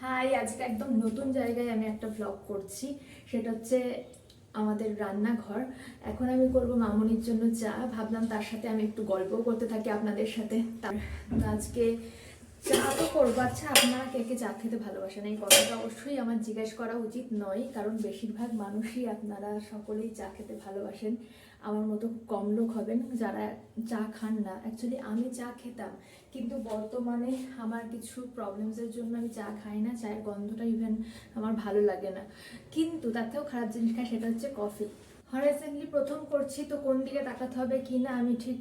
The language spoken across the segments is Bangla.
হাই, আজকে একদম নতুন জায়গায় আমি একটা ব্লগ করছি। সেটা হচ্ছে আমাদের রান্নাঘর। এখন আমি করব মামনির জন্য চা। ভাবলাম তার সাথে আমি একটু গল্প করতে থাকি আপনাদের সাথে। আজকে চা তো করব আচ্ছা আপনারা কে কে চা খেতে ভালোবাসেন এই কথাটা অবশ্যই আমার জিজ্ঞেস করা উচিত নয়, কারণ বেশিরভাগ মানুষই আপনারা সকলেই চা খেতে ভালোবাসেন। আমার মতো কম লোক হবেন যারা চা খান না। অ্যাকচুয়ালি আমি চা খেতাম, কিন্তু বর্তমানে আমার কিছু প্রবলেমসের জন্য আমি চা খাই না, চায়ের গন্ধটা ইভেন আমার ভালো লাগে না। কিন্তু তার থেকেও খারাপ জিনিস খাই সেটা হচ্ছে কফি রিসেন্টলি প্রথম করছি, তো কোন দিকে তাকাতে হবে কি না আমি ঠিক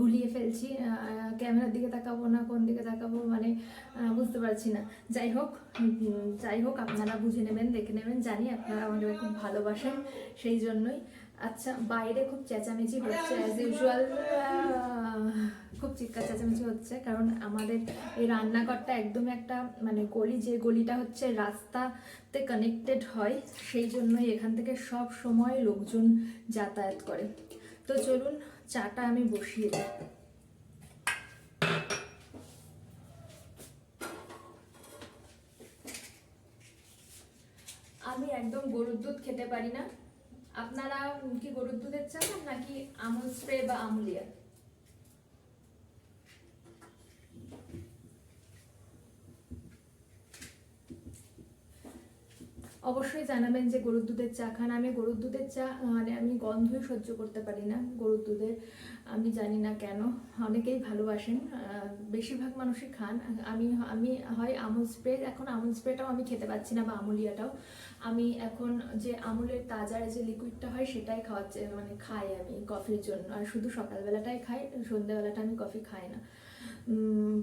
গুলিয়ে ফেলছি ক্যামেরার দিকে তাকাবো না, কোন দিকে তাকাবো মানে বুঝতে পারছি না। যাই হোক যাই হোক, আপনারা বুঝে নেবেন, দেখে নেবেন, জানি আপনারা আমাকে খুব ভালোবাসেন সেই জন্যই। আচ্ছা বাইরে খুব চেঁচামেচি হচ্ছে অ্যাজ ইউজুয়াল খুব চিৎকার চেঁচামেচি হচ্ছে, কারণ আমাদের এই রান্নাঘরটা একদম একটা মানে গলি, যে গলিটা হচ্ছে রাস্তাতে কানেক্টেড হয়, সেই জন্যই এখান থেকে সব সময় লোকজন যাতায়াত করে। তো চলুন চাটা আমি বসিয়ে দিই। আমি একদম গরুর দুধ খেতে পারি না। আপনারা কি গরুর দুধের চান নাকি আমুল স্প্রে বা আমুলিয়া? অবশ্যই জানাবেন যে গরুর দুধের চা খান। আমি গরুর দুধের চা মানে আমি গন্ধই সহ্য করতে পারি না গরুর দুধের। আমি জানি না কেন। অনেকেই ভালোবাসেন বেশিরভাগ মানুষই খান। আমি আমি হয় আমুল স্প্রে, এখন আমুল স্প্রেটাও আমি খেতে পাচ্ছি না বা আমুলিয়াটাও। আমি এখন যে আমুলের তাজার যে লিকুইডটা হয় সেটাই খাওয়াচ্ছে মানে খাই আমি কফির জন্য। আর শুধু সকালবেলাটাই খাই, সন্ধ্যেবেলাটা আমি কফি খাই না।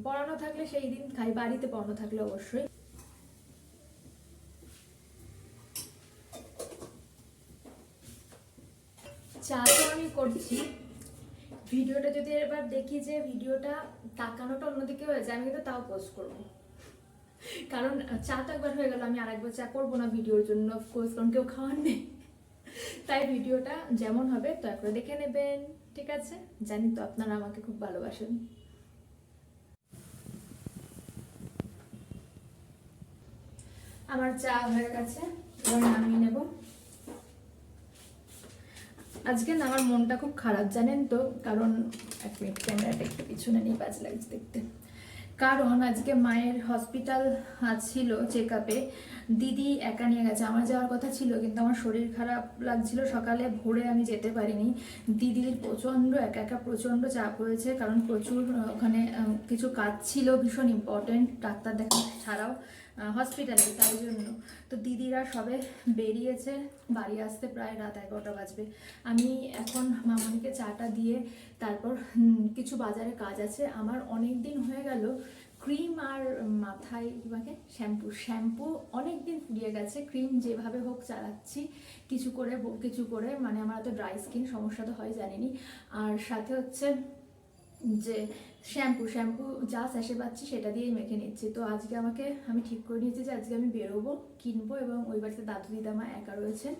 পড়ানো থাকলে সেই দিন খাই, বাড়িতে পড়ানো থাকলে অবশ্যই। চা তো আমি করছি। ভিডিওটা যদি এবার দেখি যে ভিডিওটা তাকানোটা অন্যদিকে হয়ে যায়, আমি কিন্তু তাও পোস্ট করব। কারণ চা তো একবার হয়ে গেল, আমি আরেকবার চা করব না ভিডিওর জন্য অফকোর্স কারণ কেউ খাওয়ার নেই। তাই ভিডিওটা যেমন হবে দয়া করে দেখে নেবেন, ঠিক আছে? জানি তো আপনারা আমাকে খুব ভালোবাসেন। আমার চা হয়ে গেছে, এবার আজকে না, আমার মনটা খুব খারাপ, জানেন তো? কারণ, এক মিনিট, ক্যামেরাটা একটু পিছনে নিয়ে বাজ লাগছে দেখতে। কারণ, আজকে মায়ের হসপিটাল ছিল চেক আপে দিদি একা নিয়ে গেছে। আমার যাওয়ার কথা ছিল, কিন্তু আমার শরীর খারাপ লাগছিল। সকালে ভোরে আমি যেতে পারিনি। দিদির প্রচণ্ড, একা একা প্রচণ্ড চাপ হয়েছে। কারণ প্রচুর ওখানে কিছু কাজ ছিল ভীষণ ইম্পর্টেন্ট ডাক্তার দেখা ছাড়াও হসপিটালে তাই জন্য। তো দিদিরা সবে বেরিয়েছে, বাড়ি আসতে প্রায় রাত এগারোটা বাজবে। আমি এখন মামনিকে চাটা দিয়ে তারপর কিছু বাজারে কাজ আছে। আমার অনেক দিন হয়ে গেল ক্রিম আর মাথায় কীভাবে শ্যাম্পু। শ্যাম্পু অনেক দিন ফুরিয়ে গেছে। ক্রিম যেভাবে হোক চালাচ্ছি, কিছু করে কিছু করে। মানে আমার এত ড্রাই স্কিন, সমস্যা তো হয় জানিনি। আর সাথে হচ্ছে যে শ্যাম্পু শ্যাম্পু যা স্যাশে পাচ্ছি সেটা দিয়েই মেখে নিচ্ছি। তো আজকে আমাকে, আমি ঠিক করে নিয়েছি যে আজকে আমি বেরোবো, কিনবো এবং ওই বাড়িতে দাদু দিদামা একা রয়েছেন,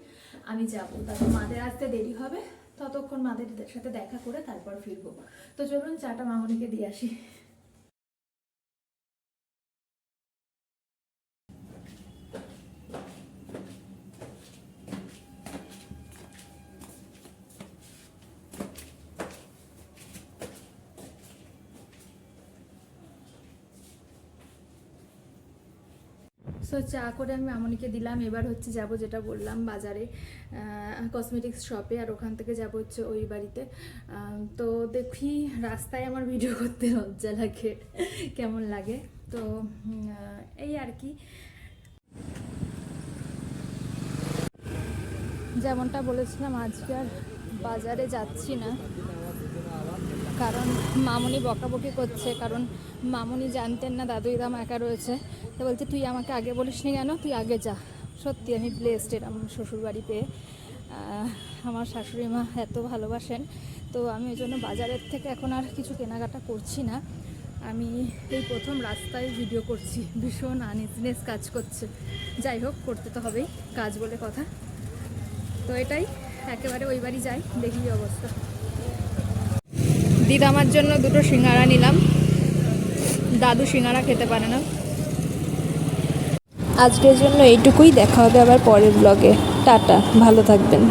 আমি যাব। তারপর মাদের আসতে দেরি হবে, ততক্ষণ মাদের সাথে দেখা করে তারপর ফিরবো। তো চলুন চাটা মামনিকে দিয়ে আসি। সো চা করে আমি মামনিকে দিলাম। এবার হচ্ছে যাব যেটা বললাম, বাজারে কসমেটিক্স শপে আর ওখান থেকে যাব হচ্ছে ওই বাড়িতে। তো দেখি রাস্তায় আমার ভিডিও করতে লজ্জা লাগে, কেমন লাগে? তো এই আর কি। যেমনটা বলেছিলাম, আজকে আর বাজারে যাচ্ছি না। কারণ মামুনি বকাবকি করছে, কারণ মামুনি জানতেন না দাদু দাম একা রয়েছে। তো বলছে, তুই আমাকে আগে বলিসনি কেন? তুই আগে যা। সত্যি, আমি ব্লেসড এরম শ্বশুরবাড়ি পেয়ে। আমার শাশুড়ি মা এত ভালোবাসেন, তো আমি ওই জন্য বাজারের থেকে এখন আর কিছু কেনাকাটা করছি না। আমি এই প্রথম রাস্তায় ভিডিও করছি। ভীষণ আনইজিনেস কাজ করছে। যাই হোক, করতে তো হবেই, কাজ বলে কথা। তো এটাই, একেবারে ওই বাড়ি যাই, দেখি অবস্থা। দিদামার জন্য দুটো সিঙ্গারা নিলাম। দাদু সিঙ্গারা খেতে পারে না। আজকের জন্য এইটুকুই, দেখা হবে আবার পরের ব্লগে টাটা, ভালো থাকবেন।